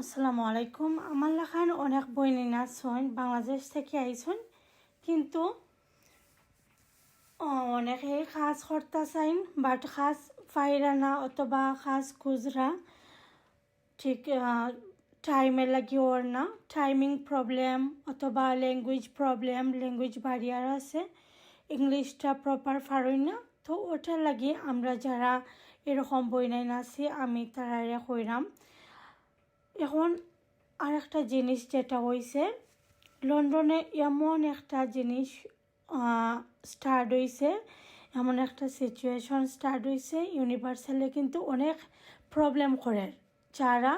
আসসালামু আলাইকুম। আমার লাখান অনেক বইনিনা ছন বাংলাদেশ থেকে আইসন কিন্তু অনেকে খাস কর্তা চাইন বাট খাস ফাইরানা অথবা খাস খুচরা, ঠিক টাইমে লাগি ওর না। টাইমিং প্রবলেম অথবা ল্যাঙ্গুয়েজ প্রবলেম ল্যাঙ্গুয়েজ বারিয়ার আছে ইংলিশটা প্রপার পারই না। তো ওটা লাগি আমরা যারা এরকম বই নাই নাছি আমি তারারে কইরাম। এখন আর একটা জিনিস যেটা হয়েছে লন্ডনে এমন একটা জিনিস স্টার্ট হয়েছে এমন একটা সিচুয়েশন স্টার্ট হয়েছে ইউনিভার্সালে কিন্তু অনেক প্রবলেম করে। যারা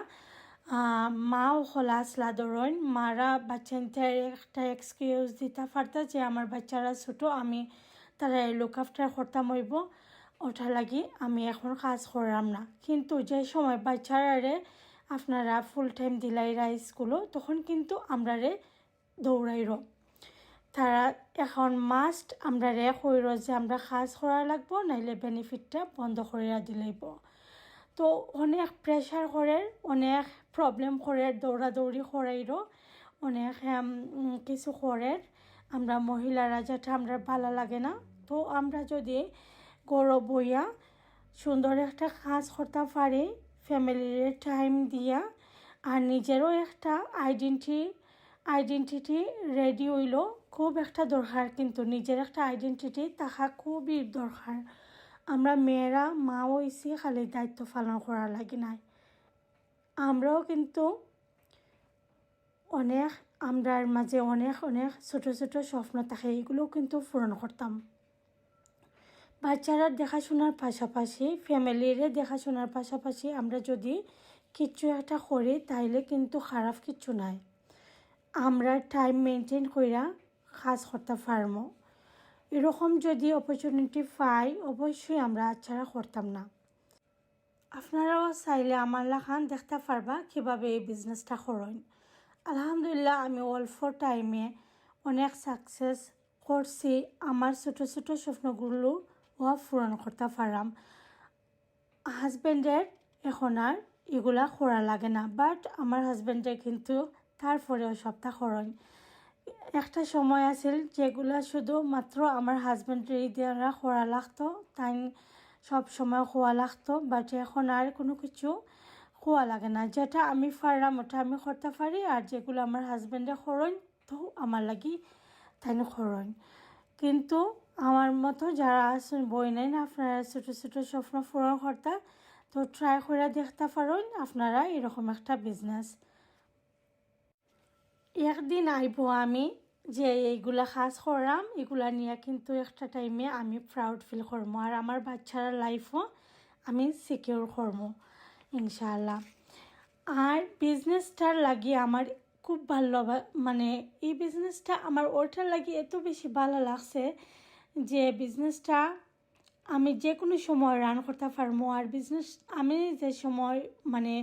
মাও খোলাসলা ধরেন, মারা বাচ্চাদের একটা এক্সকিউজ দিতে পারতা যে আমার বাচ্চারা ছোটো, আমি তারা লুক আফটার করতাম হইব, ওটা লাগি আমি এখন কাজ করলাম না। কিন্তু যে সময় বাচ্চারারে আপনারা ফুল টাইম দিলাইরা স্কুলও তখন কিন্তু আমরা রে দৌড়াইর। তারা এখন মাস্ট আমরা রে কইর যে আমরা কাজ করা লাগবো, নাইলে বেনিফিটটা বন্ধ করিয়া দিলেইব। তো অনেক প্রেশার করে, অনেক প্রবলেম করে, দৌড়াদৌড়ি করাইরও অনেক কিছু করে, আমরা মহিলারা যেটা আমরা ভালো লাগে না। তো আমরা যদি গৌরব বইয়া সুন্দর একটা কাজ করতে পারি ফ্যামিলির টাইম দিয়া আর নিজেরও একটা আইডেন্টি আইডেন্টিটি রেডি হইল। খুব একটা দরকার কিন্তু নিজের একটা আইডেন্টিটি থাকা খুবই দরকার। আমরা মেয়েরা মা হইছি খালি দায়িত্ব পালন করা লাগে নাই। আমরাও কিন্তু অনেক, আমরার মাঝে অনেক অনেক ছোট ছোট স্বপ্ন থাকে, এগুলোও কিন্তু পূরণ করতাম। বাচ্চারা দেখাশোনার পাশাপাশি ফ্যামিলিরে দেখাশোনার পাশাপাশি আমরা যদি কিচ্ছু একটা করি, তাইলে কিন্তু খারাপ কিচ্ছু নাই। আমরা টাইম মেনটেন কইরা কাজ করতে পারব এরকম যদি অপরচুনিটি পাই, অবশ্যই আমরা আচ্ছাড়া করতাম না। আপনারাও চাইলে আমার লাখান দেখতে পারবা কীভাবে এই বিজনেসটা করেন। আলহামদুলিল্লাহ, আমি অল্প টাইমে অনেক সাকসেস করছি। আমার ছোটো ছোটো স্বপ্নগুলো ও পূরণ করতে পারলাম হাজব্যান্ডের এখন আর এগুলা করা লাগে না বাট আমার হাজব্যান্ডের কিন্তু তারপরেও সপ্তাহ করেন একটা সময় আছিল যেগুলা শুধু মাত্র আমার হাজব্যান্ডের দ্বারা করা লাগতো তাই সব সময় খোয়া লাগতো বাট এখন আর কোনো কিছু খোয়া লাগে না। যেটা আমি পারলাম ওটা আমি করতে পারি আর যেগুলো আমার হাজব্যান্ডে খরণ তো আমার লাগি তাই খরণ কিন্তু আমার মতো যারা আছেন, বই নেন, আপনারা ছোটো ছোটো স্বপ্ন পূরণ করতে, তো ট্রাই করে দেখতে পারেন, আপনারা এরকম একটা বিজনেস একদিন আইব আমি যে এইগুলা কাজ করাম, এগুলা নিয়ে কিন্তু একটা টাইমে আমি প্রাউড ফিল করব। আর আমার বাচ্চারা লাইফও আমি সিকিউর করব, ইনশাআল্লাহ। আর বিজনেসটার লাগি আমার খুব ভালো মানে এই বিজনেসটা আমার ওটার লাগি এত বেশি ভালো লাগছে যে বিজনেসটা আমি যে কোনো সময় রান করতে পারব আর বিজনেস আমি যে সময় মানে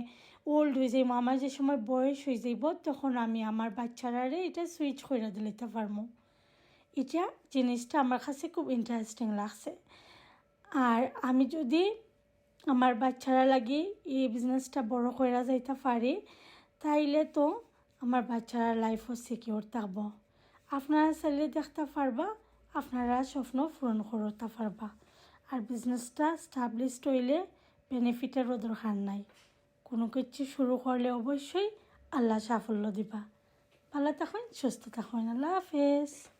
ওল্ড হয়ে যাইব, আমার যে সময় বয়স হয়ে যাইব, তখন আমি আমার বাচ্চারারে এটা সুইচ করে দিতে পারব। এটা জিনিসটা আমার কাছে খুব ইন্টারেস্টিং লাগছে। আর আমি যদি আমার বাচ্চারা লাগি এই বিজনেসটা বড় করে যাইতে পারি, তাইলে তো আমার বাচ্চারা লাইফও সিকিউর থাকব। আপনারা চাইলে দেখতে পারবা আপনারা স্বপ্ন পূরণ করতে পারবা। আর বিজনেসটা স্টাবলিশড হইলে বেনিফিটেরও দরকার নাই। কোনো কিছু শুরু করলে অবশ্যই আল্লাহ সাফল্য দিবা। ভালো থাকুন, সুস্থ থাকুন। আল্লাহ হাফেজ।